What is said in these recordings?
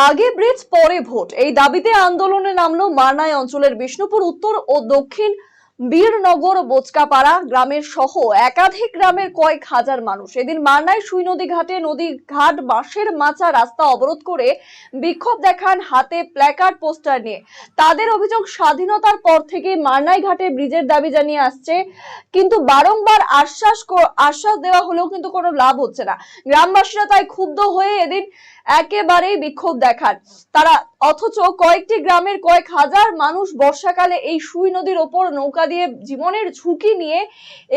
আগে ব্রিজ পরে ভোট। এই দাবিতে আন্দোলনে নামলো মারনাই অঞ্চলের বিষ্ণুপুর উত্তর ও দক্ষিণ বীরনগর, বোচকাপাড়া গ্রামের সহ একাধিক গ্রামের কয়েক হাজার মানুষ। এদিন মারনাই সুই নদী ঘাটে নদী ঘাট বাঁশের মাচা রাস্তা অবরোধ করে বিক্ষোভ দেখান হাতে প্ল্যাকার্ড, পোস্টার নিয়ে। তাদের অভিযোগ, স্বাধীনতার পর থেকে মারনাই ঘাটে ব্রিজের দাবি জানিয়ে আসছে। কিন্তু বারংবার আশ্বাস আশ্বাস দেওয়া হলেও কিন্তু কোনো লাভ হচ্ছে না। গ্রামবাসীরা তাই ক্ষুব্ধ হয়ে এদিন একেবারেই বিক্ষোভ দেখান। তারা অথচ কয়েকটি গ্রামের কয়েক হাজার মানুষ বর্ষাকালে এই সুই নদীর ওপর নৌকা দিয়ে জীবনের ঝুঁকি নিয়ে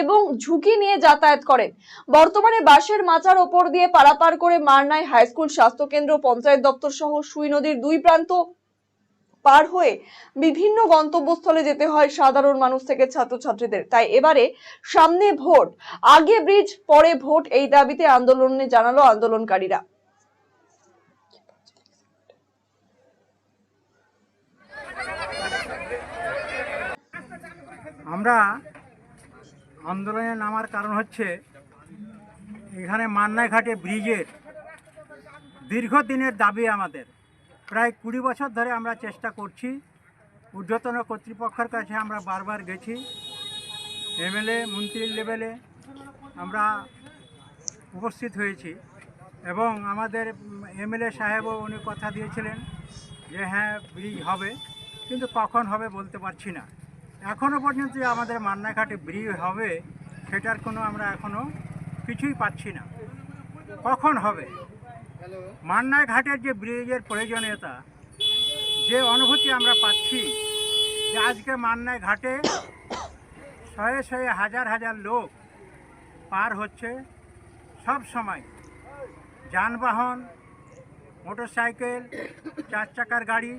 এবং ঝুঁকি নিয়ে যাতায়াত করেন। বর্তমানে বাসের মাচার ওপর দিয়ে পারাপার করে মারনাই হাই স্কুল স্বাস্থ্য কেন্দ্র, পঞ্চায়েত দপ্তর সহ সুই নদীর দুই প্রান্ত পার হয়ে বিভিন্ন গন্তব্যস্থলে যেতে হয় সাধারণ মানুষ থেকে ছাত্রছাত্রীদের। তাই এবারে সামনে ভোট, আগে ব্রিজ, পরে ভোট এই দাবিতে আন্দোলনে জানালো আন্দোলনকারীরা। আমরা আন্দোলনে নামার কারণ হচ্ছে এখানে মান্নাই ঘাটে ব্রিজের দীর্ঘদিনের দাবি আমাদের। প্রায় কুড়ি বছর ধরে আমরা চেষ্টা করছি, ঊর্ধ্বতন কর্তৃপক্ষের কাছে আমরা বারবার গেছি, এমএলএ মন্ত্রীর লেভেলে আমরা উপস্থিত হয়েছি এবং আমাদের এমএলএ সাহেবও উনি কথা দিয়েছিলেন যে হ্যাঁ ব্রিজ হবে, কিন্তু কখন হবে বলতে পারছি না। এখনও পর্যন্ত আমাদের মান্নাঘাটে ব্রিজ হবে, সেটার কোনো আমরা এখনও কিছুই পাচ্ছি না। কখন হবে? মান্নায় ঘাটের যে ব্রিজের প্রয়োজনীয়তা, যে অনুভূতি আমরা পাচ্ছি, যে আজকে মান্নায় ঘাটে শয়ে শয়ে হাজার হাজার লোক পার হচ্ছে, সব সময় যানবাহন, মোটরসাইকেল, চার চাকার গাড়ি,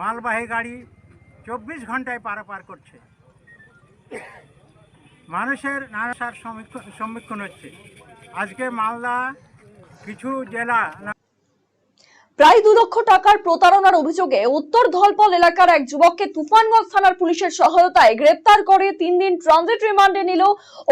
মালবাহী গাড়ি চব্বিশ ঘন্টায় পারাপার করছে। মানুষের নানাসার সম্মুখ- সম্মুখীন হচ্ছে। আজকে মালদা কিছু জেলা প্রায় দু লক্ষ টাকার প্রতারণার অভিযোগে উত্তর ধলপল এলাকার এক যুবককে তুফানগঞ্জ থানার পুলিশের সহায়তায় গ্রেপ্তার করে তিন দিন ট্রানজিট রিমান্ডে নিল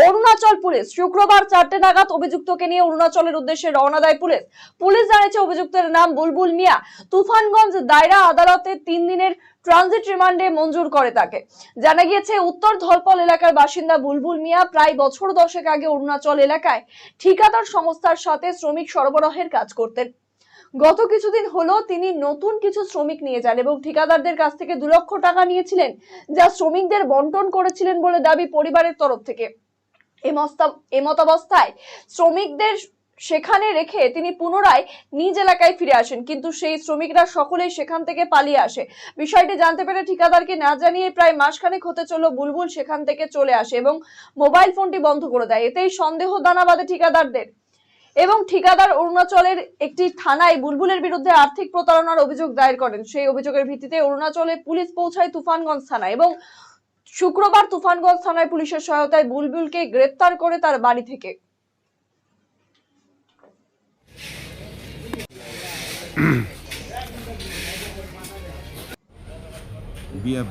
অরুণাচল পুলিশ। শুক্রবার চারটে নাগাদ অভিযুক্তকে নিয়ে অরুণাচলের উদ্দেশ্যে রওনা দেয় পুলিশ। পুলিশ জানিয়েছে অভিযুক্তের নাম বুলবুল মিয়া। তুফানগঞ্জ দায়রা আদালতে তিন দিনের ট্রানজিট রিমান্ডে মঞ্জুর করে তাকে। জানা গিয়েছে, উত্তর ধলপল এলাকার বাসিন্দা বুলবুল মিয়া প্রায় বছর দশেক আগে অরুণাচল এলাকায় ঠিকাদার সংস্থার সাথে শ্রমিক সরবরাহের কাজ করতেন। গত কিছুদিন হলো তিনি নতুন কিছু শ্রমিক নিয়ে যান এবং ঠিকাদারদের কাছ থেকে দু লক্ষ টাকা নিয়েছিলেন, যা শ্রমিকদের বন্টন করেছিলেন বলে দাবি পরিবারের তরফ থেকে। এমতাবস্থায় শ্রমিকদের সেখানে রেখে তিনি পুনরায় নিজ এলাকায় ফিরে আসেন, কিন্তু সেই শ্রমিকরা সকলেই সেখান থেকে পালিয়ে আসে। বিষয়টি জানতে পেরে ঠিকাদারকে না জানিয়ে প্রায় মাসখানেক হতে চলল বুলবুল সেখান থেকে চলে আসে এবং মোবাইল ফোনটি বন্ধ করে দেয়। এতেই সন্দেহ দানা ঠিকাদারদের। এবং ঠিকাদার অরুণাচলের একটি থানায় বুলবুলের বিরুদ্ধে আর্থিক প্রতারণার অভিযোগ দায়ের করেন। সেই অভিযোগের ভিত্তিতে অরুণাচলে পুলিশ পৌঁছায় তুফানগঞ্জ থানায় এবং শুক্রবার তুফানগঞ্জ থানায় পুলিশের সহায়তায় বুলবুলকে গ্রেপ্তার করে তার বাড়ি থেকে।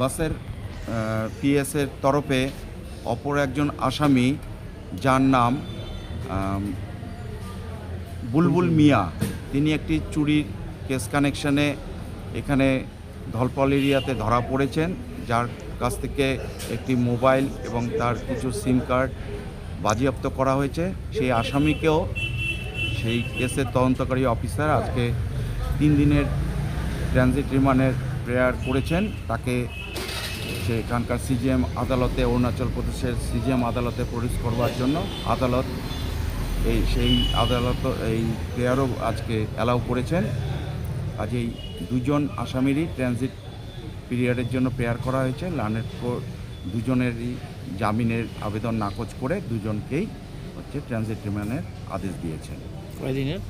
বাসের পিএসের তরফে অপর একজন আসামি, যার নাম বুলবুল মিয়া, তিনি একটি চুরির কেস কানেকশনে এখানে ধলপল এরিয়াতে ধরা পড়েছেন, যার কাছ থেকে একটি মোবাইল এবং তার কিছু সিম কার্ড বাজেয়াপ্ত করা হয়েছে। সেই আসামিকেও সেই কেসের তদন্তকারী অফিসার আজকে তিন দিনের ট্রানজিট রিমান্ডের প্রেয়ার করেছেন। তাকে সেখানকার সিজিএম আদালতে, অরুণাচল প্রদেশের সিজিএম আদালতে প্রডিউস করবার জন্য আদালত এই সেই আদালত, এই প্লেয়ারও আজকে অ্যালাউ করেছেন। আজ এই দুজন আসামিরই ট্রানজিট পিরিয়ডের জন্য প্রেয়ার করা হয়েছে। লানের দুজনেরই জামিনের আবেদন নাকচ করে দুজনকেই হচ্ছে ট্রানজিট রিমান্ডের আদেশ দিয়েছেন। কয়দিনের?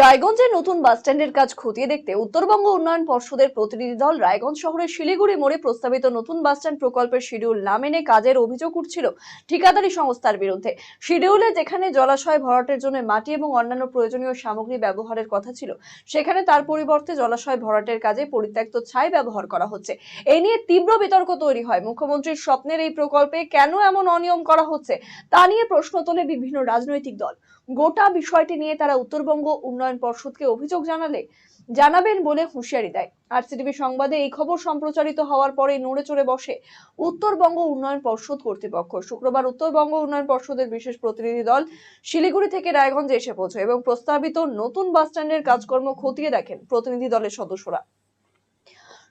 রায়গঞ্জের নতুন বাস স্ট্যান্ডের কাজ খতিয়ে দেখতে উত্তরবঙ্গ উন্নয়ন পর্ষদের প্রতিনিধি দল রায়গঞ্জ শহরের শিলিগুড়ি মোড়ে প্রস্তাবিত নতুন বাস স্ট্যান্ড প্রকল্পের শিডিউল না মেনে কাজের অভিযোগ উঠছিল ঠিকাদারি সংস্থার বিরুদ্ধে। শিডিউলে যেখানে জলাশয় ভরাটের জন্য মাটি এবং অন্যান্য প্রয়োজনীয় সামগ্রী ব্যবহারের কথা ছিল, সেখানে তার পরিবর্তে জলাশয় ভরাটের কাজে পরিত্যক্ত ছাই ব্যবহার করা হচ্ছে। এই নিয়ে তীব্র বিতর্ক তৈরি হয়। মুখ্যমন্ত্রীর স্বপ্নের এই প্রকল্পে কেন এমন অনিয়ম করা হচ্ছে, তা নিয়ে প্রশ্ন তোলে বিভিন্ন রাজনৈতিক দল। গোটা বিষয়টি নিয়ে তারা উত্তরবঙ্গ উন্নয়ন পর্ষদকে অভিযোগ জানালে জানাবেন বলে হুঁশিয়ারি দেয়। আরসিটিভি সংবাদে এই খবর সম্প্রচারিত হওয়ার পরে নড়ে চড়ে বসে উত্তরবঙ্গ উন্নয়ন পর্ষদ কর্তৃপক্ষ। শুক্রবার উত্তরবঙ্গ উন্নয়ন পর্ষদের বিশেষ প্রতিনিধি দল শিলিগুড়ি থেকে রায়গঞ্জে এসে পৌঁছয় এবং প্রস্তাবিত নতুন বাস স্ট্যান্ডের কাজকর্ম খতিয়ে দেখেন প্রতিনিধি দলের সদস্যরা।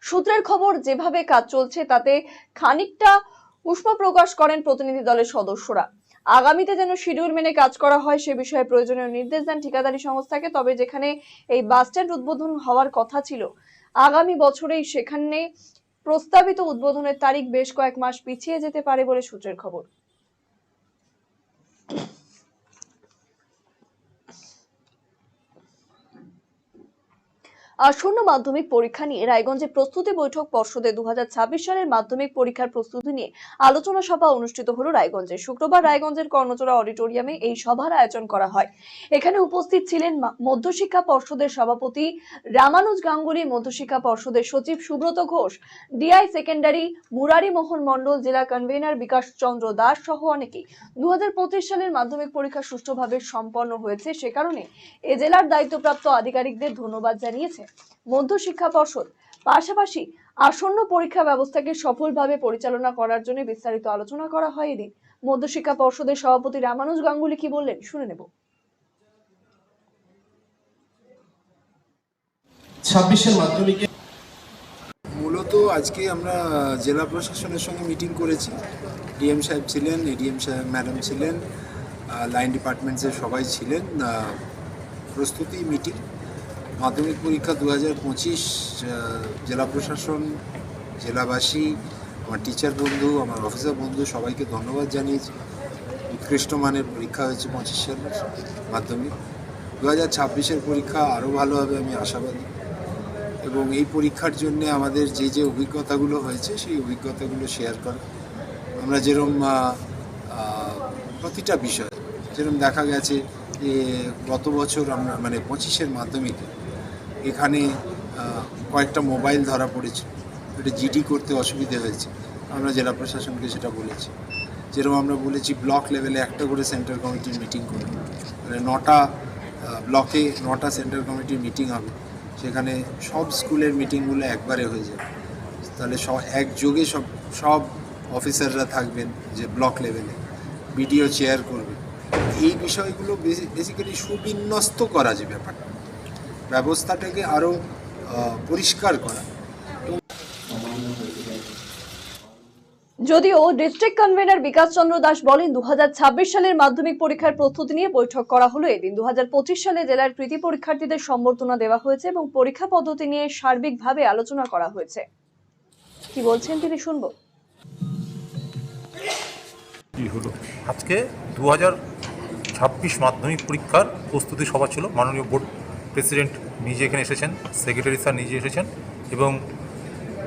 সূত্রের খবর, যেভাবে কাজ চলছে তাতে খানিকটা উষ্ম প্রকাশ করেন প্রতিনিধি দলের সদস্যরা। আগামীতে যেন শিডিউল মেনে কাজ করা হয়, সে বিষয়ে প্রয়োজনীয় নির্দেশ দেন ঠিকাদারি সংস্থাকে। তবে যেখানে এই বাস স্ট্যান্ড উদ্বোধন হওয়ার কথা ছিল, আগামী বছরেই সেখানে প্রস্তাবিত উদ্বোধনের তারিখ বেশ কয়েক মাস পিছিয়ে যেতে পারে বলে সূত্রের খবর। আসন্ন মাধ্যমিক পরীক্ষা নিয়ে রায়গঞ্জে প্রস্তুতি বৈঠক পর্ষদে দু হাজার ছাব্বিশ সালের মাধ্যমিক পরীক্ষার প্রস্তুতি নিয়ে আলোচনা সভা অনুষ্ঠিত হলো রায়গঞ্জে। শুক্রবার রায়গঞ্জের কর্ণচড়া অডিটোরিয়ামে এই সভার আয়োজন করা হয়। এখানে উপস্থিত ছিলেন মধ্যশিক্ষা পর্ষদের সভাপতি রামানুজ গাঙ্গুলি, মধ্যশিক্ষা পর্ষদের সচিব সুব্রত ঘোষ, ডিআই সেকেন্ডারি মুরারি মোহন মণ্ডল, জেলা কনভেনার বিকাশ চন্দ্র দাস সহ অনেকেই। দু হাজার পঁচিশ সালের মাধ্যমিক পরীক্ষা সুষ্ঠুভাবে সম্পন্ন হয়েছে। সে কারণে এ জেলার দায়িত্বপ্রাপ্ত আধিকারিকদের ধন্যবাদ জানিয়েছে মধ্যশিক্ষা পর্ষদ পাশাপাশি আসন্ন পরীক্ষা ব্যবস্থাকে সফলভাবে পরিচালনা করার জন্য বিস্তারিত আলোচনা করা হয় এদিন। মধ্যশিক্ষা পর্ষদের সভাপতি রামানুজ গাঙ্গুলি কি বললেন শুনে নেব। ছাব্বিশের মাধ্যমিকে মূলত আজকে আমরা জেলা প্রশাসনের সঙ্গে মিটিং করেছি। ডিএম সাহেব ছিলেন এডিএম সাহেব ম্যাডাম ছিলেন লাইন ডিপার্টমেন্টসের সবাই ছিলেন। আহ, প্রস্তুতি মিটিং। মাধ্যমিক পরীক্ষা দু হাজার পঁচিশ জেলা প্রশাসন জেলাবাসী আমার টিচার বন্ধু আমার অফিসার বন্ধু সবাইকে ধন্যবাদ জানিয়েছি উৎকৃষ্ট মানের পরীক্ষা হয়েছে পঁচিশ সালের মাধ্যমিক। দু হাজার ছাব্বিশের পরীক্ষা আরও ভালো হবে আমি আশাবাদী। এবং এই পরীক্ষার জন্য আমাদের যে যে অভিজ্ঞতাগুলো হয়েছে সেই অভিজ্ঞতাগুলো শেয়ার করা। আমরা আহ, প্রতিটা বিষয় যেরকম দেখা গেছে যে গত বছর আমরা মানে পঁচিশের মাধ্যমিকে এখানে কয়েকটা মোবাইল ধরা পড়েছে। এটা জিডি করতে অসুবিধে হয়েছে। আমরা জেলা প্রশাসনকে সেটা বলেছি। যেরকম আমরা বলেছি, ব্লক লেভেলে একটা করে সেন্টার কমিটির মিটিং করব মানে নটা ব্লকে নটা সেন্টার কমিটির মিটিং হবে। সেখানে সব স্কুলের মিটিংগুলো একবারে হয়ে যাবে। তাহলে সব একযোগে সব সব অফিসাররা থাকবেন যে ব্লক লেভেলে। বিডিও চেয়ার করবে। এই বিষয়গুলো বেসিক্যালি সুবিন্যস্ত করা যে ব্যাপারটা। ব্যবস্থাটাকে আরও পরিষ্কার করা। যদিও ডিস্ট্রিক্ট কনভেনার বিকাশ চন্দ্র দাস বলেন দু সালের মাধ্যমিক পরীক্ষার প্রস্তুতি নিয়ে বৈঠক করা হলো এদিন। দু সালে জেলার কৃতি পরীক্ষার্থীদের সম্বর্ধনা দেওয়া হয়েছে এবং পরীক্ষা পদ্ধতি নিয়ে সার্বিকভাবে আলোচনা করা হয়েছে। কি বলছেন তিনি শুনব? কি হলো? আজকে দু ছাব্বিশ মাধ্যমিক পরীক্ষার প্রস্তুতি সভা ছিল মাননীয় বোর্ড প্রেসিডেন্ট নিজে এখানে এসেছেন, সেক্রেটারি স্যার নিজে এসেছেন এবং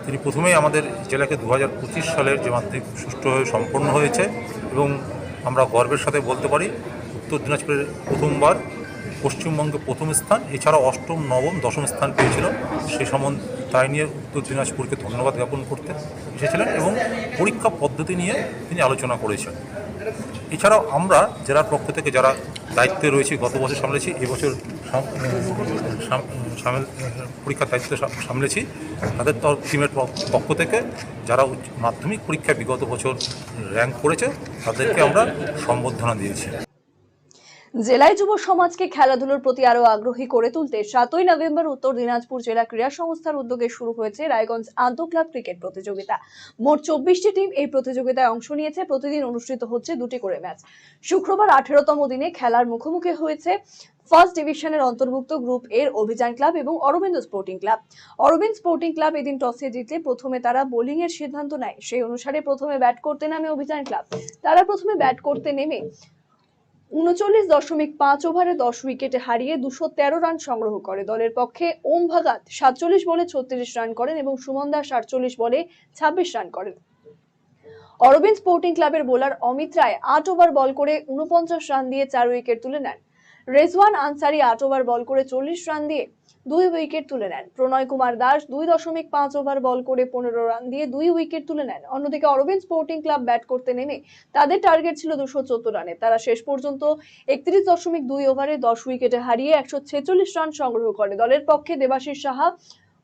তিনি প্রথমেই আমাদের জেলাকে দু হাজার পঁচিশ সালের যে মাধ্যমিক সুষ্ঠুভাবে সম্পন্ন হয়েছে এবং আমরা গর্বের সাথে বলতে পারি, উত্তর দিনাজপুরের প্রথমবার পশ্চিমবঙ্গে প্রথম স্থান, এছাড়াও অষ্টম, নবম, দশম স্থান পেয়েছিল। সেই সম্বন্ধে তাই নিয়ে উত্তর দিনাজপুরকে ধন্যবাদ জ্ঞাপন করতে এসেছিলেন এবং পরীক্ষা পদ্ধতি নিয়ে তিনি আলোচনা করেছেন। এছাড়াও আমরা জেলার পক্ষ থেকে যারা দায়িত্বে রয়েছে, গত বছর সামলেছি, এবছর পরীক্ষার দায়িত্ব সামলেছি। তাদের তো টিমের পক- পক্ষ থেকে যারা মাধ্যমিক পরীক্ষায় বিগত বছর র্যাঙ্ক করেছে, তাদেরকে আমরা সম্বর্ধনা দিয়েছি। জেলায় যুব সমাজকে খেলাধুলার প্রতি আরও আগ্রহী করে তুলতে সাতই নভেম্বর উত্তর দিনাজপুর জেলা ক্রীড়া সংস্থার উদ্যোগে শুরু হয়েছে রায়গঞ্জ আন্তঃ ক্লাব ক্রিকেট প্রতিযোগিতা। মোট চব্বিশটি টিম এই প্রতিযোগিতায় অংশ নিয়েছে। প্রতিদিন অনুষ্ঠিত হচ্ছে দুটি করে ম্যাচ। শুক্রবার আঠেরোতম দিনে খেলার মুখোমুখি হয়েছে ফার্স্ট ডিভিশনের অন্তর্ভুক্ত গ্রুপ এর অভিযান ক্লাব এবং Aurobindo sporting club. Aurobindo sporting club এদিন টসে জিতলে প্রথমে তারা বোলিং এর সিদ্ধান্ত নেয়। সেই অনুসারে প্রথমে ব্যাট করতে নামে অভিযান ক্লাব। তারা প্রথমে ব্যাট করতে নেমে উনচল্লিশ দশমিক পাঁচ ওভারে দশ উইকেটে হারিয়ে দুশো তেরো রান সংগ্রহ করে। দলের পক্ষে ওম ভাগাত সাতচল্লিশ বলে ছত্রিশ রান করেন এবং সুমন দাস আটচল্লিশ বলে ছাব্বিশ রান করেন। অরবিন্দ স্পোর্টিং ক্লাবের বোলার অমিত রায় আট ওভার বল করে উনপঞ্চাশ রান দিয়ে চার উইকেট তুলে নেন। রেজওয়ান আনসারি আট ওভার বল করে চল্লিশ রান দিয়ে দুই উইকেট তুলে নেন। প্রণয় কুমার দাস দুই দশমিক পাঁচ ওভার বল করে পনেরো রান দিয়ে দুই উইকেট তুলে নেন। অন্যদিকে অরবিন্দ স্পোর্টিং ক্লাব ব্যাট করতে নেমে তাদের টার্গেট ছিল দুশো চোদ্দ রানে। তারা শেষ পর্যন্ত একত্রিশ দশমিক দুই ওভারে দশ উইকেটে হারিয়ে একশো ছেচল্লিশ রান সংগ্রহ করে। দলের পক্ষে দেবাশিস সাহা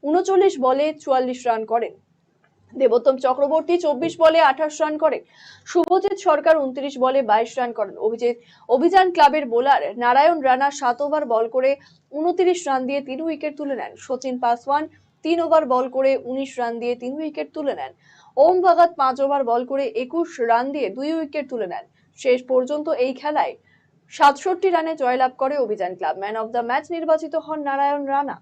উনচল্লিশ বলে চুয়াল্লিশ রান করেন। দেবোত্তম চক্রবর্তী চব্বিশ বলে আঠাশ রান করেন শুভজিৎ সরকার উনত্রিশ বলে বাইশ রান করেন। অভিজিৎ, অভিযান ক্লাবের বোলার নারায়ণ রানা সাত ওভার বল করে উনত্রিশ রান দিয়ে তিন উইকেট তুলে নেন। সচিন পাসওয়ান তিন ওভার বল করে উনিশ রান দিয়ে তিন উইকেট তুলে নেন। ওম ভগত পাঁচ ওভার বল করে একুশ রান দিয়ে দুই উইকেট তুলে নেন। শেষ পর্যন্ত এই খেলায় সাতষট্টি রানে জয়লাভ করে Abhijan club. Man of the match নির্বাচিত হন নারায়ণ রানা।